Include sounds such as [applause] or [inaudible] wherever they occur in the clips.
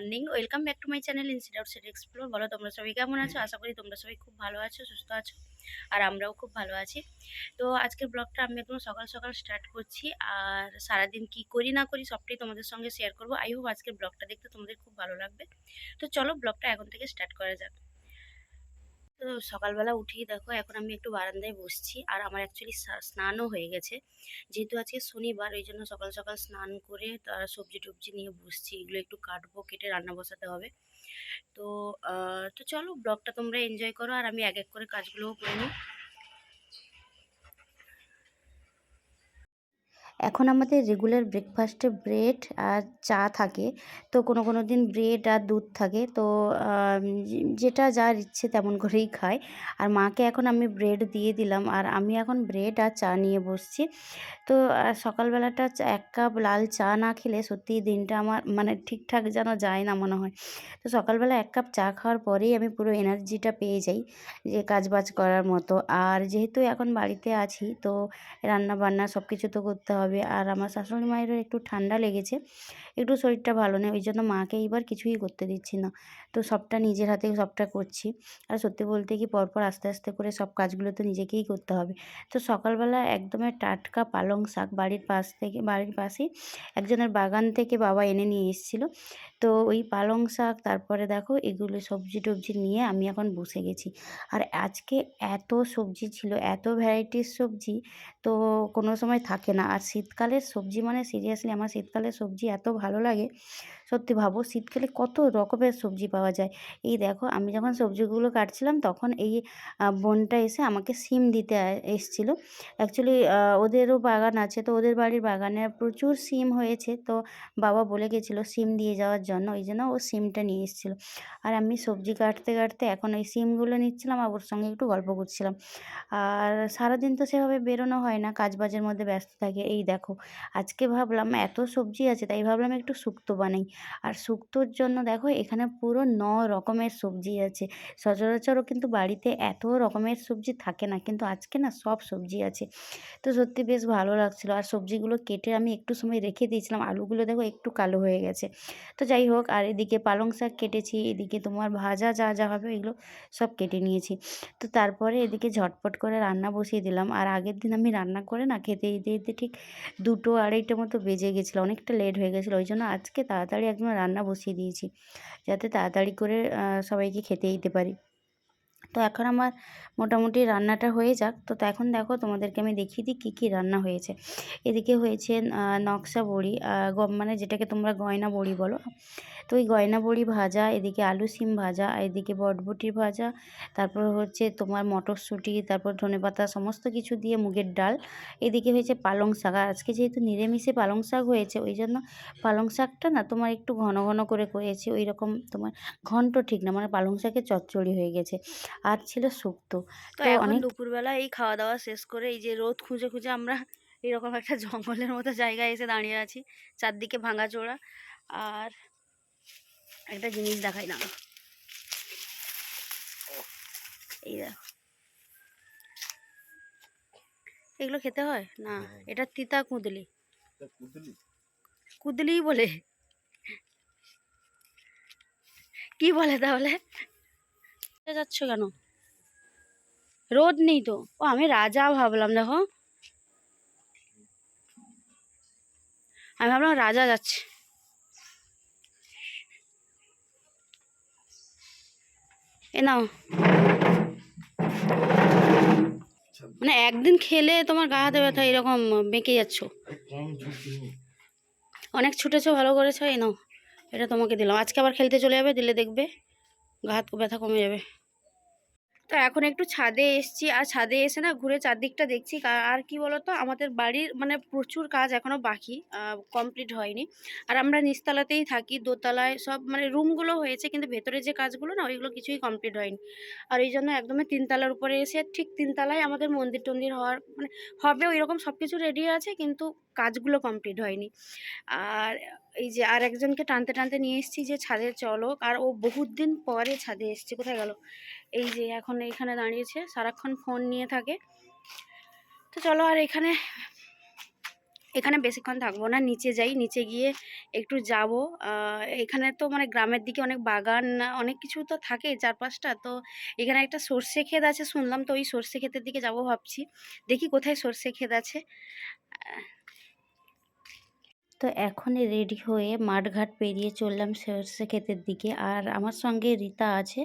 Morning welcome back to my channel institute set explore বলো তোমরা সবাই কেমন আছো? আশা করি তোমরা সবাই খুব ভালো আছো সুস্থ আছো আর আমরাও খুব ভালো আছি। তো আজকের ব্লগটা আমি একদম সকাল সকাল স্টার্ট করছি আর সারাদিন কি করি না করি সবটাই তোমাদের সঙ্গে শেয়ার করব। আই হোপ আজকের ব্লগটা দেখতে তোমাদের খুব ভালো লাগবে। তো চলো ব্লগটা এখন থেকে স্টার্ট করা যাক। তো সকালবেলা উঠেই দেখো এখন আমি একটু বারান্দায় বসছি আর আমার অ্যাকচুয়ালি স্নানও হয়ে গেছে। যেহেতু আজকে শনিবার, ওই জন্য সকাল সকাল স্নান করে তার সবজি টবজি নিয়ে বসছি, এগুলো একটু কাটবো, কেটে রান্না বসাতে হবে। তো তো চলো ব্লগটা তোমরা এনজয় করো আর আমি এক এক করে কাজগুলোও করে নিই। এখন আমাদের রেগুলার ব্রেকফাস্টে ব্রেড আর চা থাকে। তো কোনো কোনো দিন ব্রেড আর দুধ থাকে। তো যেটা যার ইচ্ছে তেমন করেই খায়। আর মাকে এখন আমি ব্রেড দিয়ে দিলাম। আর আমি এখন ব্রেড আর চা নিয়ে বসছি। তো সকালবেলাটা এক কাপ লাল চা না খেলে সত্যি দিনটা আমার মানে ঠিকঠাক যেন যায় না মনে হয়। তো সকালবেলা এক কাপ চা খাওয়ার পরেই আমি পুরো এনার্জিটা পেয়ে যাই যে কাজ বাজ করার মতো। আর যেহেতু এখন বাড়িতে আছি, তো রান্না বান্না সব কিছু তো করতে হবে। আর আমার শাশুড়ি মায়েরও একটু ঠান্ডা লেগেছে। একটু শরীরটা ভালো নেই, ওই জন্য মাকে এইবার কিছুই করতে দিচ্ছি না। তো সবটা নিজের হাতে সবটা করছি। আর সত্যি বলতে কি পরপর আস্তে আস্তে করে সব কাজগুলো তো নিজেকেই করতে হবে। তো সকালবেলা একদমই টাটকা পালং শাক বাড়ির পাশ থেকে, বাড়ির পাশেই একজনের বাগান থেকে বাবা এনে নিয়ে এসেছিল। তো ওই পালং শাক, তারপরে দেখো এগুলো সবজি টবজি নিয়ে আমি এখন বসে গেছি। আর আজকে এত সবজি ছিল, এত ভ্যারাইটির সবজি তো কোনো সময় থাকে না। আর শীতকালের সবজি মানে সিরিয়াসলি আমার শীতকালের সবজি এত ভালো লাগে। সত্যি ভাবো, শীতকালে কত রকমের সবজি পাওয়া যায়। এই দেখো, আমি যখন সবজিগুলো কাটছিলাম তখন এই বোনটা এসে আমাকে সিম দিতে এসেছিল। অ্যাকচুয়ালি ওদেরও বাগান আছে, তো ওদের বাড়ির বাগানে প্রচুর সিম হয়েছে। তো বাবা বলে গেছিল সিম দিয়ে যাওয়ার জন্য, ওই জন্য ও সিমটা নিয়ে এসেছিল। আর আমি সবজি কাটতে কাটতে এখন ওই সিমগুলো নিচ্ছিলাম, আর ওর সঙ্গে একটু গল্প করছিলাম। আর সারাদিন তো সেভাবে বেরোনো হয় না কাজ বাজের মধ্যে ব্যস্ত থাকে। এই দেখো, আজকে ভাবলাম এত সবজি আছে তাই ভাবলাম একটু শুক্তো বানাই। আর শুক্তোর জন্য দেখো এখানে পুরো ন রকমের সবজি আছে। সচরাচরও কিন্তু বাড়িতে এত রকমের সবজি থাকে না, কিন্তু আজকে না সব সবজি আছে। তো সত্যি বেশ ভালো লাগছিল। আর সবজিগুলো কেটে আমি একটু সময় রেখে দিয়েছিলাম, আলুগুলো দেখো একটু কালো হয়ে গেছে। তো যাই হোক, আর এদিকে পালং শাক কেটেছি, এদিকে তোমার ভাজা যা যা হবে এগুলো সব কেটে নিয়েছি। তো তারপরে এদিকে ঝটপট করে রান্না বসিয়ে দিলাম। আর আগের দিন আমি রান্না করে না খেতে দিতে ঠিক দুটো আড়াইটে মতো বেজে গেছিল, অনেকটা লেট হয়ে গেছিল, ওই জন্য আজকে তাড়াতাড়ি একদম রান্না বসিয়ে দিয়েছি, যাতে তাড়াতাড়ি করে সবাইকে খেতে দিতে পারি। তো এখন আমার মোটামুটি রান্নাটা হয়ে যাক। তো এখন দেখো তোমাদেরকে আমি দেখিয়ে দিই কী কী রান্না হয়েছে। এদিকে হয়েছে নকশা বড়ি আহ, গ- মানে যেটাকে তোমরা গয়না বড়ি বলো। তো ওই গয়না বড়ি ভাজা এদিকে আলু সিম ভাজা এদিকে বটবটির ভাজা তারপর হচ্ছে তোমার মটরশুঁটি তারপর ধনেপাতা সমস্ত কিছু দিয়ে মুগের ডাল। এদিকে হয়েছে পালং শাক। আর আজকে যেহেতু নিরামিষে পালং শাক হয়েছে ওই জন্য পালং শাকটা না তোমার একটু ঘন ঘন করে করেছি। ওই রকম তোমার ঘন্ট ঠিক না মানে পালং শাকের চচ্চড়ি হয়ে গেছে। আর ছিল শুক্তো তো তো এখন অনেক দুপুরবেলা এই খাওয়া দাওয়া শেষ করে এই যে রোদ খুঁজে খুঁজে আমরা [laughs] এরকম একটা জঙ্গলের মতো জায়গায় এসে দাঁড়িয়ে আছি চারদিকে ভাঙা চোড়া আর একটা জিনিস দেখাই না এই দেখো। এগুলো খেতে হয়? না এটা তিতা কুঁদলি। কুদলি? বলে। কি বলে তাহলে? কোথায় যাচ্ছ কেন? রোদ নেই তো। ও, আমি রাজা ভাবলাম, দেখো। আমি ভাবলাম রাজা যাচ্ছে। এ নাও। মানে একদিন খেলে তোমার গা হাতে ব্যথা, এরকম বেঁকে যাচ্ছ। অনেক ছুটেছো, ভালো করেছ এই নাও। এটা তোমাকে দিলাম। আজকে আবার খেলতে চলে যাবে, দিলে দেখবে। গা হাত ব্যথা কমে যাবে। তো এখন একটু ছাদে এসছি। আর ছাদে এসে না ঘুরে চারদিকটা দেখছি। আর কি বলতো? আমাদের বাড়ির মানে প্রচুর কাজ এখনও বাকি কমপ্লিট হয়নি। আর আমরা নিচতলাতেই থাকি, দোতলায় সব মানে রুমগুলো হয়েছে, কিন্তু ভেতরে যে কাজগুলো না, ওইগুলো কিছুই কমপ্লিট হয়নি। আর এই জন্য একদমই তিনতলার উপরে এসে ঠিক তিনতলায় আমাদের মন্দির টন্দির হওয়ার মানে হবে ওই রকম সব কিছু রেডি আছে, কিন্তু কাজগুলো কমপ্লিট হয়নি। আর এই যে আর একজনকে টানতে টানতে নিয়ে এসেছি যে ছাদে চলো। আর ও বহুত দিন পরে ছাদে এসছে, কোথায় গেল? এই যে এখন এইখানে দাঁড়িয়েছে, সারাক্ষণ ফোন নিয়ে থাকে। তো চলো আর এখানে এখানে বেশিক্ষণ থাকব না, নিচে যাই, নিচে গিয়ে একটু যাব। এখানে তো মানে গ্রামের দিকে অনেক বাগান, অনেক কিছু তো থাকে চারপাশটা। তো এখানে একটা সর্ষে ক্ষেত আছে, শুনলাম তো ওই সর্ষে ক্ষেতের দিকে যাব ভাবছি। দেখি কোথায় সর্ষে ক্ষেত আছে। তো এখনই রেডি হয়ে মাঠঘাট পেরিয়ে চললাম সর্ষে ক্ষেতের দিকে। আর আমার সঙ্গে রীতা আছে।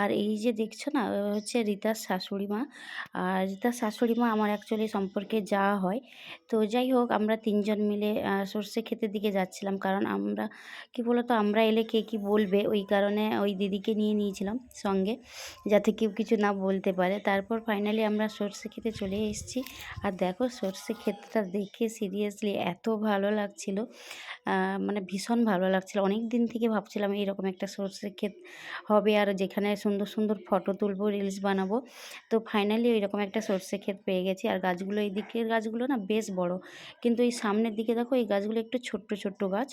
আর এই যে দেখছ না হচ্ছে রীতার শাশুড়ি মা। আর রীতার শাশুড়ি মা আমার অ্যাকচুয়ালি সম্পর্কে যাওয়া হয়। তো যাই হোক, আমরা তিনজন মিলে সর্ষে ক্ষেতের দিকে যাচ্ছিলাম। কারণ আমরা, কি বলতো, আমরা এলে কে কি বলবে? ওই কারণে ওই দিদিকে নিয়ে নিয়েছিলাম সঙ্গে, যাতে কেউ কিছু না বলতে পারে। তারপর ফাইনালি আমরা সর্ষে খেতে চলে এসেছি। আর দেখো, সর্ষে ক্ষেতটা দেখে সিরিয়াসলি এত ভালো লাগছিল মানে ভীষণ ভালো লাগছিল। অনেক দিন থেকে ভাবছিলাম এরকম একটা সর্ষে ক্ষেত হবে আর যেখানে সুন্দর সুন্দর ফটো তুলবো রিলস বানাবো। তো ফাইনালি ওইরকম একটা সর্ষে ক্ষেত পেয়ে গেছি। আর গাছগুলো, এই দিকের গাছগুলো না বেশ বড়। কিন্তু এই সামনের দিকে দেখো, এই গাছগুলো একটু ছোট্ট ছোট্ট গাছ।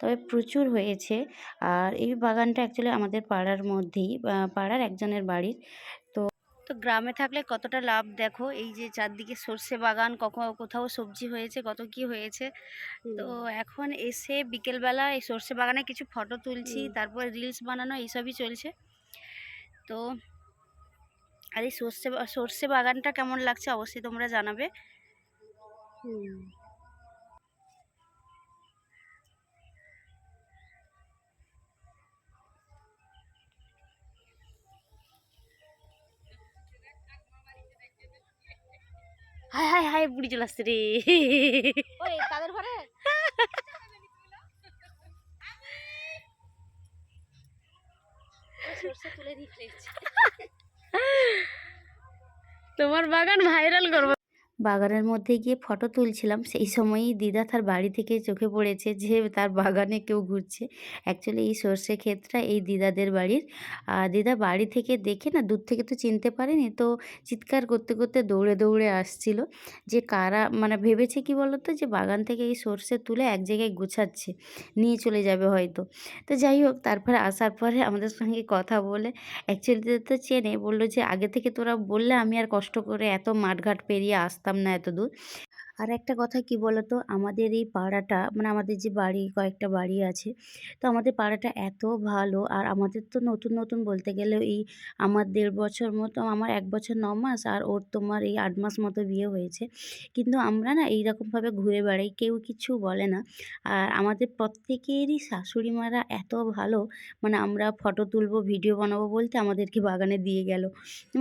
তবে প্রচুর হয়েছে। আর এই বাগানটা অ্যাকচুয়ালি আমাদের পাড়ার মধ্যেই পাড়ার একজনের বাড়ির। তো গ্রামে থাকলে কতটা লাভ? দেখো এই যে চারদিকে সর্ষে বাগান কখনো কোথাও সবজি হয়েছে কত কি হয়েছে। তো এখন এসে বিকেলবেলা এই সর্ষে বাগানে কিছু ফটো তুলছি হুম। তারপর রিলস বানানো এইসবই চলছে। তো আর এই সর্ষে সর্ষে বাগানটা কেমন লাগছে অবশ্যই তোমরা জানাবে। হাই হাই হাই বুড়ি চলে আসছে রে। তাদের ঘরে? তোমার বাগান ভাইরাল করব। বাগানের মধ্যে গিয়ে ফটো তুলছিলাম। সেই সময়ই দিদা তার বাড়ি থেকে চোখে পড়েছে যে তার বাগানে কেউ ঘুরছে। অ্যাকচুয়ালি এই সর্ষে ক্ষেতটা এই দিদাদের বাড়ির। আর দিদা বাড়ি থেকে দেখে না, দূর থেকে তো চিনতে পারেনি তো চিৎকার করতে করতে দৌড়ে দৌড়ে আসছিল যে কারা মানে ভেবেছে কি বলতো যে বাগান থেকে এই সর্ষে তুলে এক জায়গায় গুছাচ্ছে, নিয়ে চলে যাবে হয়তো। তো যাই হোক, তারপরে আসার পরে আমাদের সঙ্গে কথা বলে অ্যাকচুয়ালি তো চেনে, বলল যে আগে থেকে তোরা বললে আমি আর কষ্ট করে এত মাঠঘাট পেরিয়ে আসতাম না এত দূর আর একটা কথা কি বলতো? আমাদের এই পাড়াটা মানে আমাদের যে বাড়ি, কয়েকটা বাড়ি আছে, তো আমাদের পাড়াটা এত ভালো। আর আমাদের তো নতুন নতুন বলতে গেলে এই আমার দেড় বছর মতো, আমার এক বছর ন মাস, আর ওর তোমার এই আট মাস মতো বিয়ে হয়েছে। কিন্তু আমরা না এইরকমভাবে ঘুরে বেড়াই, কেউ কিছু বলে না। আর আমাদের প্রত্যেকেরই শাশুড়ি মারা এত ভালো মানে আমরা ফটো তুলবো, ভিডিও বানাবো বলতে আমাদেরকে বাগানে দিয়ে গেল।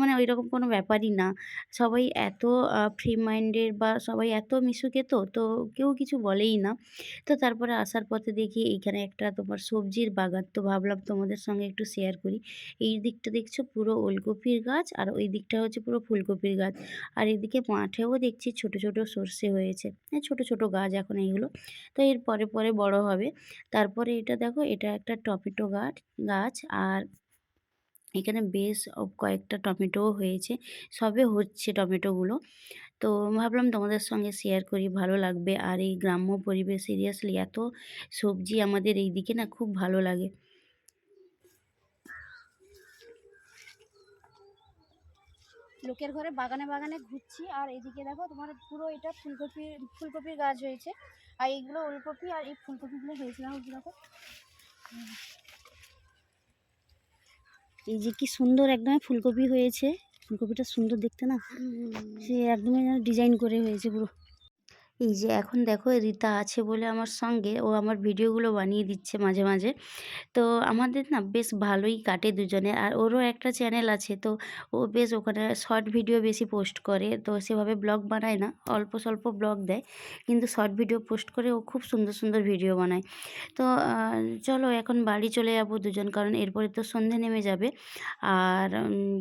মানে ওই রকম কোনো ব্যাপারই না। সবাই এত ফ্রি মাইন্ডের বা সবাই এত মিশুকে তো তো কেউ কিছু বলেই না। তো তারপরে আসার পথে দেখি এইখানে একটা তোমার সবজির বাগান। তো ভাবলাম তোমাদের সঙ্গে একটু শেয়ার করি। এই দিকটা দেখছ পুরো ওলকপির গাছ আর ওই দিকটা হচ্ছে পুরো ফুলকপির গাছ। আর এদিকে মাঠেও দেখছি ছোট ছোট সর্ষে হয়েছে। হ্যাঁ ছোট ছোট গাছ এখন এইগুলো। তো এর পরে পরে বড় হবে। তারপরে এটা দেখো, এটা একটা টমেটো গাছ গাছ আর এখানে বেশ কয়েকটা টমেটোও হয়েছে। সবে হচ্ছে টমেটোগুলো। তো ভাবলাম তোমাদের সঙ্গে শেয়ার করি, ভালো লাগবে। আর এই গ্রাম্য পরিবেশ সিরিয়াসলি এত সবজি আমাদের এই দিকে না খুব ভালো লাগে। লোকের ঘরে বাগানে বাগানে ঘুরছি। আর এদিকে দেখো তোমার পুরো এটা ফুলকপি ফুলকপির গাছ হয়েছে। আর এইগুলো ওলকপি আর এই ফুলকপিগুলো হয়েছে। না দেখো। এই যে কি সুন্দর একদম ফুলকপি হয়েছে। ফুলকপিটা সুন্দর দেখতে না? সে একদমই যেন ডিজাইন করে হয়েছে পুরো। এই যে এখন দেখো রীতা আছে বলে আমার সঙ্গে, ও আমার ভিডিওগুলো বানিয়ে দিচ্ছে মাঝে মাঝে। তো আমাদের না বেশ ভালোই কাটে দুজনে। আর ওরও একটা চ্যানেল আছে, তো ও বেশ ওখানে শর্ট ভিডিও বেশি পোস্ট করে, তো সেভাবে ব্লগ বানায় না, অল্প স্বল্প ব্লগ দেয়। কিন্তু শর্ট ভিডিও পোস্ট করে ও খুব সুন্দর সুন্দর ভিডিও বানায়। তো চলো এখন বাড়ি চলে যাব দুজন, কারণ এরপরে তো সন্ধে নেমে যাবে। আর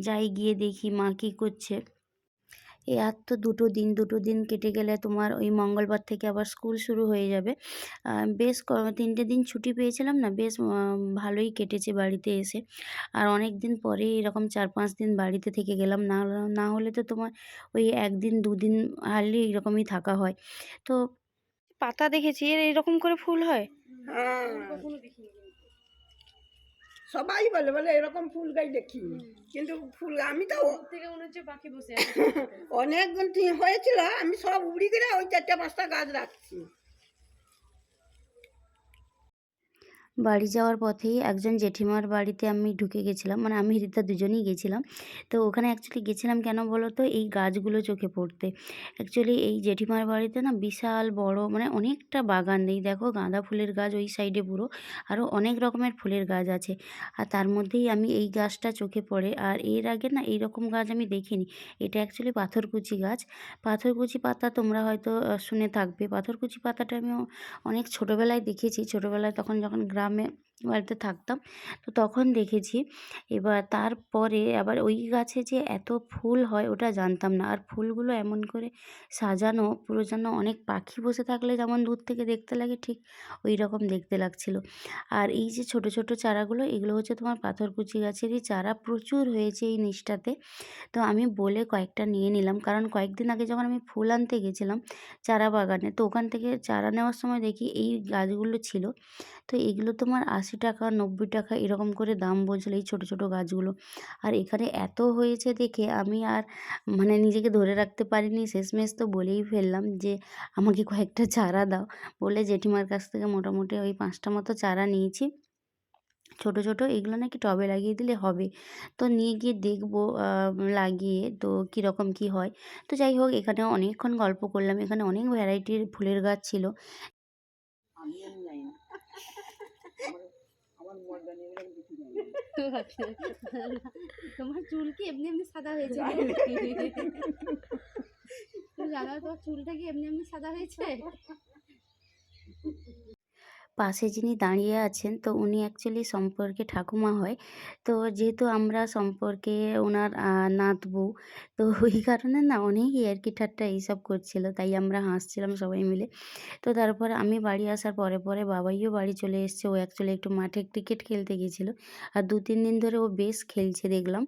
যাই গিয়ে দেখি মা কী করছে। এই আর তো দুটো দিন দুটো দিন কেটে গেলে তোমার ওই মঙ্গলবার থেকে আবার স্কুল শুরু হয়ে যাবে। বেশ তিনটে দিন ছুটি পেয়েছিলাম না, বেশ ভালোই কেটেছে বাড়িতে এসে। আর অনেক দিন পরে এরকম চার পাঁচ দিন বাড়িতে থেকে গেলাম, না না হলে তো তোমার ওই একদিন, দুদিন হারলি এরকমই থাকা হয়। তো পাতা দেখেছি, এর এরকম করে ফুল হয়। সবাই বলে বলে এরকম ফুল গাছ দেখি। কিন্তু ফুল আমি তো থেকে পাখি বসে অনেক হয়েছিল আমি সব উড়ি করে ওই চারটে পাঁচটা গাছ রাখছি। বাড়ি যাওয়ার পথেই একজন জেঠিমার বাড়িতে আমি ঢুকে গেছিলাম। মানে আমি রীতা দুজনেই গেছিলাম। তো ওখানে অ্যাকচুয়ালি গেছিলাম কেন বলো তো এই গাছগুলো চোখে পড়তে। অ্যাকচুয়ালি এই জেঠিমার বাড়িতে না বিশাল, বড় মানে অনেকটা বাগান। নেই দেখো গাঁদা ফুলের গাছ ওই সাইডে পুরো। আরও অনেক রকমের ফুলের গাছ আছে। আর তার মধ্যেই আমি এই গাছটা চোখে পড়ে। আর এর আগে না এই রকম গাছ আমি দেখিনি। এটা অ্যাকচুয়ালি পাথরকুচি গাছ। পাথরকুচি পাতা তোমরা হয়তো শুনে থাকবে। পাথরকুচি পাতাটা আমি অনেক ছোটোবেলায় দেখেছি। ছোটোবেলায় তখন যখন গ্রামে dame বাড়িতে থাকতাম। তো তখন দেখেছি, এবার তারপরে আবার ওই গাছে যে এত ফুল হয় ওটা জানতাম না। আর ফুলগুলো এমন করে সাজানো, পুরো যেন অনেক পাখি বসে থাকলে যেমন দূর থেকে দেখতে লাগে, ঠিক ওই রকম দেখতে লাগছিল। আর এই যে ছোট ছোট চারাগুলো, এগুলো হচ্ছে তোমার পাথরকুচি গাছেরই চারা। প্রচুর হয়েছে এই নিচটাতে। তো আমি বলে কয়েকটা নিয়ে নিলাম। কারণ কয়েকদিন আগে যখন আমি ফুল আনতে গেছিলাম চারা বাগানে, তো ওখান থেকে চারা নেওয়ার সময় দেখি এই গাছগুলো ছিল। তো এগুলো তোমার আশি টাকা, নব্বই টাকা এরকম করে দাম বলছিল এই ছোটো ছোটো গাছগুলো। আর এখানে এত হয়েছে দেখে আমি আর মানে নিজেকে ধরে রাখতে পারিনি। শেষমেশ তো বলেই ফেললাম যে, আমাকে কয়েকটা চারা দাও। বলে জেঠিমার কাছ থেকে মোটামুটি ওই পাঁচটা মতো চারা নিয়েছি। ছোট ছোট এগুলো নাকি টবে লাগিয়ে দিলে হবে। তো নিয়ে গিয়ে দেখব লাগিয়ে তো কীরকম কী হয়। তো যাই হোক, এখানে অনেকক্ষণ গল্প করলাম। এখানে অনেক ভ্যারাইটির ফুলের গাছ ছিল আমি আমি যাই না আমার মর্দানি এরকম কিছু জানি তোমার চুল কি এমনি এমনি সাদা হয়েছে জানো তোমার চুলটা কি এমনি এমনি সাদা হয়েছে? পাশে যিনি দাঁড়িয়ে আছেন তো উনি অ্যাকচুয়ালি সম্পর্কে ঠাকুমা হয়। তো যেহেতু আমরা সম্পর্কে ওনার আহ, নাত বউ তো ওই কারণে না অনেক ইয়ার্কি ঠাট্টা এইসব করছিল তাই আমরা হাসছিলাম সবাই মিলে। তো তারপর আমি বাড়ি আসার পরে পরে বাবাইও বাড়ি চলে এসছে ও অ্যাকচুয়ালি একটু মাঠে ক্রিকেট খেলতে গেছিল। আর দু তিন দিন ধরে ও বেশ খেলছে দেখলাম।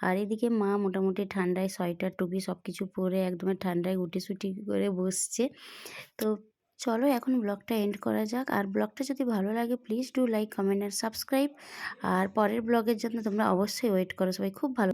আর এদিকে মা মোটামুটি ঠান্ডায় সোয়েটার টুপি সব কিছু পরে একদম ঠান্ডায় গুটিসুটি করে বসছে। তো চলো এখন ব্লগটা এন্ড করা যাক। আর ব্লগটা যদি ভালো লাগে প্লিজ ডু লাইক কমেন্ট আর সাবস্ক্রাইব আর পরের ব্লগের জন্য তোমরা অবশ্যই ওয়েট করো। সবাই খুব ভালো